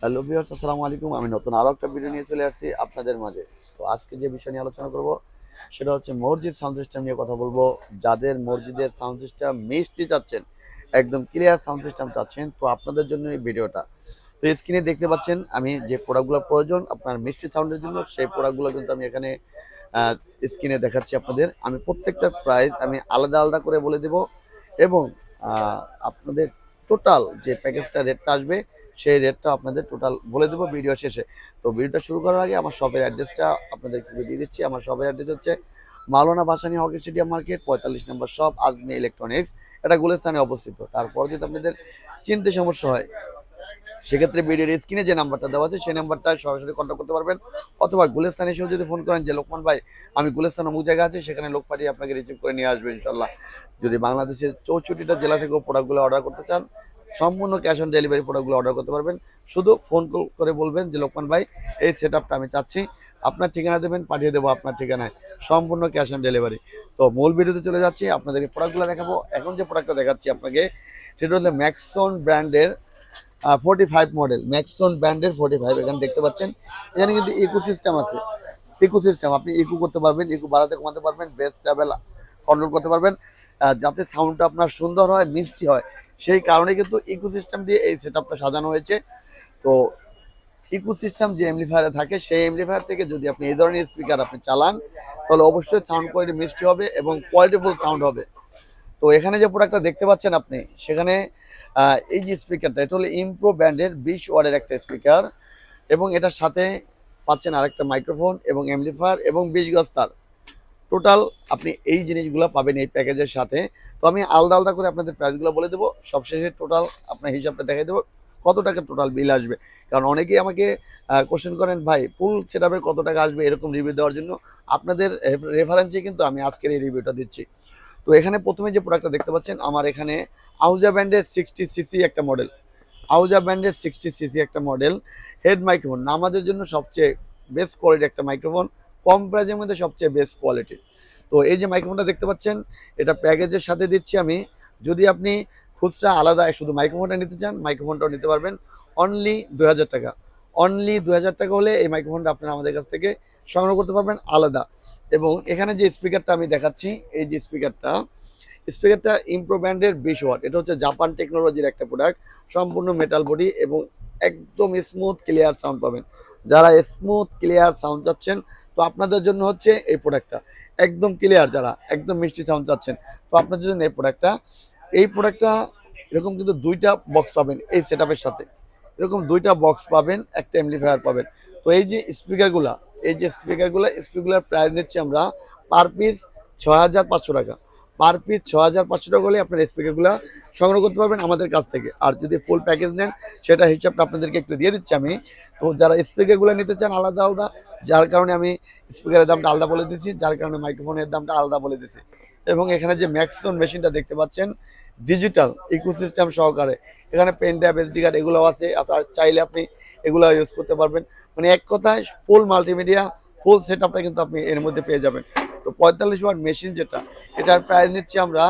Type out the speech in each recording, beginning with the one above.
Hello viewers, আসসালামু আলাইকুম। আমি নতুন আরও একটা ভিডিও নিয়ে চলে আসছি আপনাদের মাঝে। তো আজকে যে বিষয় নিয়ে আলোচনা করব, সেটা হচ্ছে মসজিদ সাউন্ড সিস্টেম নিয়ে কথা বলব। যাদের মসজিদের সাউন্ড সিস্টেম মিষ্টি চাচ্ছেন, একদম ক্লিয়ার সাউন্ড সিস্টেম চাচ্ছেন, তো আপনাদের জন্য এই ভিডিওটা তো স্ক্রিনে দেখতে পাচ্ছেন, আমি যে প্রোডাক্টগুলো প্রয়োজন, আপনার মিষ্টি সাউন্ডের জন্য, সেই প্রোডাক্টগুলো কিন্তু আমি এখানে স্ক্রিনে দেখাচ্ছি আপনাদের। আমি প্রত্যেকটা প্রাইস আমি আলাদা আলাদা করে বলে দেব এবং আপনাদের টোটাল যে প্যাকেজটা রেটটা আসবে সেই রেটটা আপনাদের টোটাল বলে দেবো ভিডিও শেষে। তো ভিডিওটা শুরু করার আগে আমার শপের অ্যাড্রেসটা আপনাদেরকে দিয়ে দিচ্ছি। আমার শপের অ্যাড্রেস হচ্ছে Maulana Bhasani hockey stadium market, পঁয়তাল্লিশ নম্বর শপ আজমি ইলেকট্রনিক্স এটা গুলিস্তানে অবস্থিত। তারপর যদি আপনাদের চিনতে সমস্যা হয়, সেক্ষেত্রে ভিডিওর স্ক্রিনে যে নাম্বারটা দেওয়া আছে, সেই নাম্বারটা সরাসরি কন্ট্যাক্ট করতে পারবেন। অথবা গুলিস্তানে এসেও যদি ফোন করেন যে, লোকমান ভাই, আমি গুলিস্তান অমুক জায়গা আছে, সেখানে লোক পাঠিয়ে আপনাকে রিসিভ করে নিয়ে আসবে ইনশাল্লাহ যদি বাংলাদেশের চৌষট্টিটা জেলা থেকেও প্রোডাক্টগুলো অর্ডার করতে চান সম্পূর্ণ ক্যাশ অন ডেলিভারি প্রোডাক্টগুলো অর্ডার করতে পারবেন। শুধু ফোন করে বলবেন যে, লোকমান ভাই, এই সেট আমি চাচ্ছি। আপনার ঠিকানা দেবেন, পাঠিয়ে দেবো আপনার ঠিকানায়। সম্পূর্ণ ক্যাশ অন ডেলিভারি তো মূল ভিডিওতে চলে যাচ্ছি, আপনাদেরকে প্রোডাক্টগুলো দেখাবো। এখন যে প্রোডাক্টটা দেখাচ্ছি আপনাকে, সেটা হলো ম্যাক্সন ব্র্যান্ডের ফোর্টি ফাইভ মডেল ম্যাক্সন ব্র্যান্ডের ফোর্টি ফাইভ এখানে দেখতে পাচ্ছেন। এখানে কিন্তু ইকো সিস্টেম আছে। ইকো সিস্টেম আপনি ইকো করতে পারবেন ইকো বাড়াতে কমাতে পারবেন বেস্ট ট্রাভেল কন্ট্রোল করতে পারবেন। যাতে সাউন্ডটা আপনার সুন্দর হয়, মিষ্টি হয়। সেই কারণে কিন্তু ইকো সিস্টেম দিয়ে এই সেট সাজানো হয়েছে। তো ইকো সিস্টেম যে এমপ্লিফায়ারে থাকে, সেই এমপ্লিফায়ার থেকে যদি আপনি এই ধরনের স্পিকার আপনি চালান, তাহলে অবশ্যই সাউন্ড কোয়ালিটি মিষ্টি হবে এবং কোয়ালিটিফুল সাউন্ড হবে। তো এখানে যে প্রোডাক্টটা দেখতে পাচ্ছেন আপনি, সেখানে এই যে স্পিকারটা এটা হলো ইমপ্রো ব্র্যান্ডের বিশ ওয়ার্ডের একটা স্পিকার এবং এটার সাথে পাচ্ছেন আরেকটা মাইক্রোফোন এবং এমপ্লিফায়ার এবং বিশ গজ তার টোটাল আপনি এই জিনিসগুলো পাবেন এই প্যাকেজের সাথে। তো আমি আলাদা আলাদা করে আপনাদের প্রাইসগুলো বলে দেবো। সবশেষে টোটাল আপনার হিসাবটা দেখাই দেবো কত টাকা টোটাল বিল আসবে। কারণ অনেকেই আমাকে কোশ্চেন করেন, ভাই ফুল সেটআপের কত টাকা আসবে এরকম রিভিউ দেওয়ার জন্য? আপনাদের রেফারেন্সে কিন্তু আমি আজকের এই রিভিউটা দিচ্ছি। তো এখানে প্রথমে যে প্রোডাক্টটা দেখতে পাচ্ছেন, আমার এখানে আউজা ব্যান্ডের সিক্সটি সিসি একটা মডেল আউজা ব্যান্ডের সিক্সটি সিসি একটা মডেল হেড মাইক্রোফোন আমাদের জন্য সবচেয়ে বেস্ট কোয়ালিটি একটা মাইক্রোফোন কম প্রাইজের মধ্যে সবচেয়ে বেস্ট কোয়ালিটির তো এই যে মাইক্রোফোনটা দেখতে পাচ্ছেন, এটা প্যাকেজের সাথে দিচ্ছি আমি। যদি আপনি খুচরা আলাদা শুধু মাইক্রোফোনটা নিতে চান মাইক্রোফোনটাও নিতে পারবেন। অনলি দু হাজার টাকা। অনলি দু হাজার টাকা হলে এই মাইক্রোফোনটা আপনারা আমাদের কাছ থেকে সংগ্রহ করতে পারবেন আলাদা। এবং এখানে যে স্পিকারটা আমি দেখাচ্ছি, এই যে স্পিকারটা স্পিকারটা ইমপ্রো ব্র্যান্ডের বিশ ওয়াট। এটা হচ্ছে জাপান টেকনোলজির একটা প্রোডাক্ট সম্পূর্ণ মেটাল বডি এবং একদম স্মুথ ক্লিয়ার সাউন্ড পাবেন। যারা স্মুথ ক্লিয়ার সাউন্ড চাচ্ছেন তো আপনাদের জন্য হচ্ছে এই প্রোডাক্টটা একদম ক্লিয়ার যারা, একদম মিষ্টি সাউন্ড চাচ্ছেন, তো আপনাদের জন্য এই প্রোডাক্টটা এই প্রোডাক্টটা এরকম কিন্তু দুইটা বক্স পাবেন এই সেট সাথে। এরকম দুইটা বক্স পাবেন, একটা এমপ্লিফায়ার পাবেন। তো এই যে স্পিকারগুলা এই যে স্পিকারগুলো স্পিকারগুলোর প্রাইস নিচ্ছি আমরা পার পিস ছয় হাজার পাঁচশো টাকা। পার পিস ছ হাজার পাঁচশো টাকা হলে আপনার স্পিকারগুলো সংগ্রহ করতে পারবেন আমাদের কাছ থেকে। আর যদি ফুল প্যাকেজ নেন, সেটা হিসাবটা আপনাদেরকে একটু দিয়ে দিচ্ছি আমি। তো যারা স্পিকারগুলো নিতে চান, আলাদা আলাদা, যার কারণে আমি স্পিকারের দামটা আলাদা বলে দিচ্ছি যার কারণে মাইক্রোফোনের দামটা আলাদা বলে দিচ্ছি এবং এখানে যে ম্যাক্সন মেশিনটা দেখতে পাচ্ছেন ডিজিটাল ইকোসিস্টেম সহকারে। এখানে পেন ট্যাব এসডি কার্ড এগুলো আছে, আপনার চাইলে আপনি এগুলো ইউজ করতে পারবেন। মানে এক কথায় ফুল মাল্টিমিডিয়া ফুল সেট আপটা কিন্তু আপনি এর মধ্যে পেয়ে যাবেন। তো পঁয়তাল্লিশ ওয়াট মেশিন যেটা, এটার প্রাইস নিচ্ছি আমরা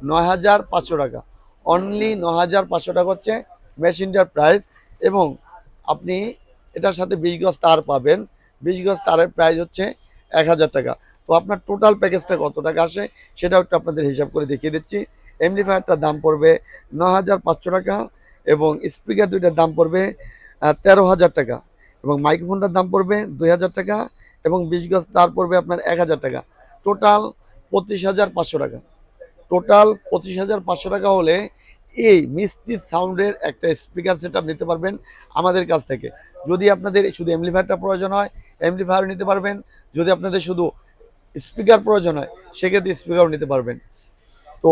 নয় হাজার পাঁচশো টাকা। অনলি ন হাজার পাঁচশো টাকা হচ্ছে মেশিনটার প্রাইস এবং আপনি এটার সাথে বিশ গজ তার পাবেন। বিশ গজ তারের প্রাইস হচ্ছে এক হাজার টাকা। তো আপনার টোটাল প্যাকেজটা কত টাকা আসে সেটাও একটু আপনাদের হিসাব করে দেখিয়ে দিচ্ছি। এমডিফায়ারটার দাম পড়বে ন হাজার পাঁচশো টাকা এবং স্পিকার দুইটার দাম পড়বে তেরো হাজার টাকা। এবং মাইক্রোফোনটার দাম পড়বে দুই হাজার টাকা এবং বিশ গজ তার পড়বে আপনার এক হাজার টাকা। টোটাল পঁচিশ হাজার পাঁচশো টাকা। টোটাল পঁচিশ হাজার পাঁচশো টাকা হলে এই মিষ্টি সাউন্ডের একটা স্পিকার সেট নিতে পারবেন আমাদের কাছ থেকে। যদি আপনাদের শুধু এমপ্লিফায়ারটা প্রয়োজন হয় এমপ্লিফায়ার নিতে পারবেন। যদি আপনাদের শুধু স্পিকার প্রয়োজন হয়, সেক্ষেত্রে স্পিকারও নিতে পারবেন। তো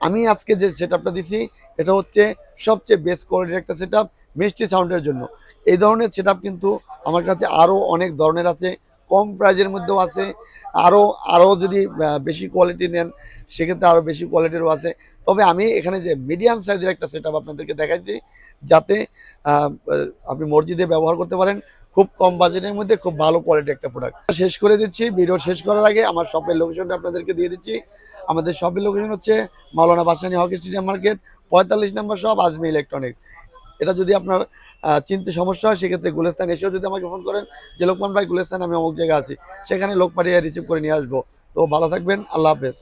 আমি আজকে যে সেট আপটা দিছি, এটা হচ্ছে সবচেয়ে বেস্ট কোয়ালিটির একটা সেট মিষ্টি সাউন্ডের জন্য। এই ধরনের সেট কিন্তু আমার কাছে আরও অনেক ধরনের আছে। কম প্রাইজের মধ্যেও আছে। আরও আরও যদি বেশি কোয়ালিটি নেন, সেক্ষেত্রে আরও বেশি কোয়ালিটিরও আছে। তবে আমি এখানে যে মিডিয়াম সাইজের একটা সেট আপনাদেরকে দেখাইছি, যাতে আপনি মসজিদে ব্যবহার করতে পারেন, খুব কম বাজেটের মধ্যে খুব ভালো কোয়ালিটি একটা প্রোডাক্ট শেষ করে দিচ্ছি ভিডিও শেষ করার আগে আমার শপের লোকেশনটা আপনাদেরকে দিয়ে দিচ্ছি। আমাদের শপের লোকেশন হচ্ছে Maulana Bhasani hockey stadium market, পঁয়তাল্লিশ নম্বর শপ আজমি ইলেকট্রনিক্স এটা যদি আপনার চিনতে সমস্যা হয়, সেক্ষেত্রে গুলেস্তান এসেও যদি আমাকে ফোন করেন যে, লোকমান ভাই, গুলেস্তান, আমি অমুক জায়গায় আছি। সেখানে লোক পাঠিয়ে রিসিভ করে নিয়ে আসব। তো ভালো থাকবেন, আল্লাহ হাফেজ।